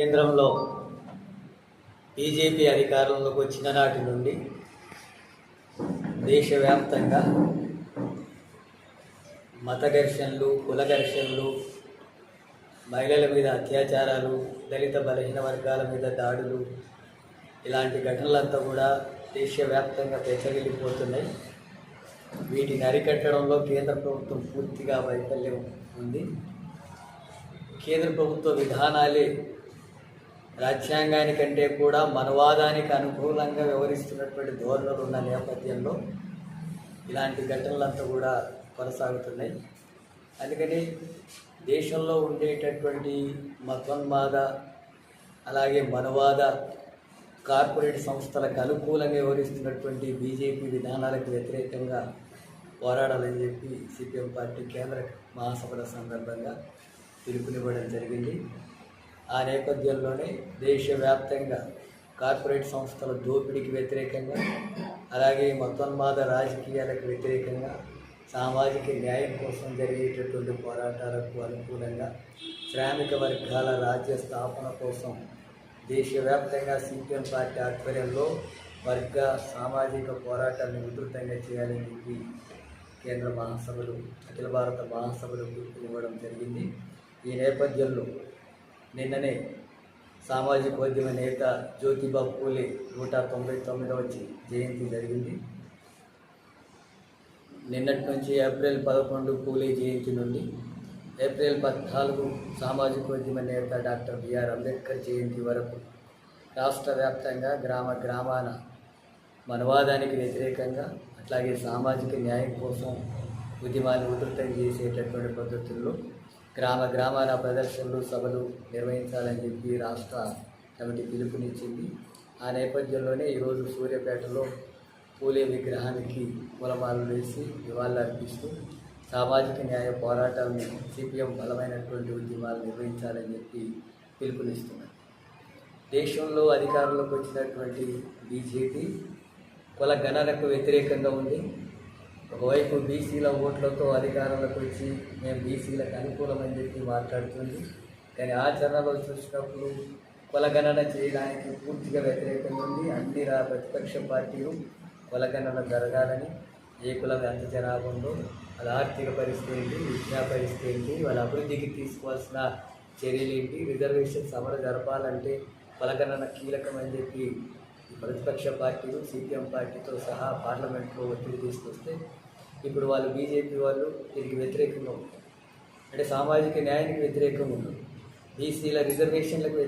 కేంద్రంలో బీజేపీ అధికారంలోకి వచ్చిన నాటి నుండి దేశవ్యాప్తంగా మత ఘర్షణలు కుల ఘర్షణలు మహిళల మీద అత్యాచారాలు దళిత బలహీన వర్గాల మీద దాడులు ఇలాంటి ఘటనలంతా కూడా దేశవ్యాప్తంగా పెచ్చగిల్లిపోతున్నాయి వీటిని అరికట్టడంలో కేంద్ర ప్రభుత్వం పూర్తిగా వైఫల్యం ఉంది. కేంద్ర ప్రభుత్వ విధానాలే రాజ్యాంగానికంటే కూడా మనవాదానికి అనుకూలంగా వ్యవహరిస్తున్నటువంటి ధోరణులు ఉన్న నేపథ్యంలో ఇలాంటి ఘటనలంతా కూడా కొనసాగుతున్నాయి. అందుకని దేశంలో ఉండేటటువంటి మతోన్మాద అలాగే మనవాద కార్పొరేట్ సంస్థలకు అనుకూలంగా వ్యవహరిస్తున్నటువంటి బీజేపీ విధానాలకు వ్యతిరేకంగా పోరాడాలని చెప్పి సిపిఎం పార్టీ కేంద్ర మహాసభల సందర్భంగా పిలుపునివ్వడం జరిగింది. ఆ నేపథ్యంలోనే దేశవ్యాప్తంగా కార్పొరేట్ సంస్థల దోపిడీకి వ్యతిరేకంగా అలాగే మతోన్మాద రాజకీయాలకు వ్యతిరేకంగా సామాజిక న్యాయం కోసం జరిగేటటువంటి పోరాటాలకు అనుకూలంగా శ్రామిక వర్గాల రాజ్య స్థాపన కోసం దేశవ్యాప్తంగా సిపిఎం పార్టీ ఆధ్వర్యంలో వర్గ సామాజిక పోరాటాన్ని విస్తృతంగా చేయాలని చెప్పి కేంద్ర మహాసభలు అఖిల భారత మహాసభలు పిలుపునివ్వడం జరిగింది. ఈ నేపథ్యంలో నిన్ననే సామాజిక ఉద్యమ నేత జ్యోతిబా పూలే నూట తొంభై తొమ్మిదవ జయంతి జరిగింది. నిన్నటి నుంచి ఏప్రిల్ పదకొండు పూలే జయంతి నుండి ఏప్రిల్ పద్నాలుగు సామాజికోద్యమ నేత డాక్టర్ బిఆర్ అంబేద్కర్ జయంతి వరకు రాష్ట్ర వ్యాప్తంగా గ్రామ గ్రామాన మనవాదానికి వ్యతిరేకంగా అట్లాగే సామాజిక న్యాయం కోసం ఉద్యమాన్ని ఉధృతం చేసేటటువంటి పద్ధతుల్లో గ్రామ గ్రామాల ప్రదర్శనలు సభలు నిర్వహించాలని చెప్పి రాష్ట్ర కమిటీ పిలుపునిచ్చింది. ఆ నేపథ్యంలోనే ఈరోజు సూర్యాపేటలో పూలే విగ్రహానికి పూలమాలలు వేసి నివాళులర్పిస్తూ సామాజిక న్యాయ పోరాటాన్ని సిపిఎం బలమైనటువంటి ఉద్యమాలు నిర్వహించాలని చెప్పి పిలుపునిస్తున్నారు. దేశంలో అధికారంలోకి వచ్చినటువంటి బీజేపీ కుల గణనకు వ్యతిరేకంగా ఉంది. ఒకవైపు బీసీల ఓట్లతో అధికారంలోకి వచ్చి మేము బీసీలకు అనుకూలమని చెప్పి మాట్లాడుతుంది. కానీ ఆచరణలో చూసినప్పుడు కులగణన చేయడానికి పూర్తిగా వ్యతిరేకంగా ఉంది. అన్ని రా ప్రతిపక్ష పార్టీలు కులగణన జరగాలని ఏ కులం ఎంత జనాభా ఉందో వాళ్ళ ఆర్థిక పరిస్థితి ఏంటి విద్యా పరిస్థితి ఏంటి వాళ్ళ అభివృద్ధికి తీసుకోవాల్సిన చర్యలు ఏంటి రిజర్వేషన్ సమర జరపాలంటే కులగణన కీలకమని చెప్పి ప్రతిపక్ష పార్టీలు సిపిఎం పార్టీతో సహా పార్లమెంట్లో ఒత్తిడి తీసుకొస్తే ఇప్పుడు వాళ్ళు బీజేపీ వాళ్ళు దీనికి వ్యతిరేకంగా ఉంటారు. అంటే సామాజిక న్యాయానికి వ్యతిరేకంగా ఉన్నారు. బీసీల రిజర్వేషన్లకు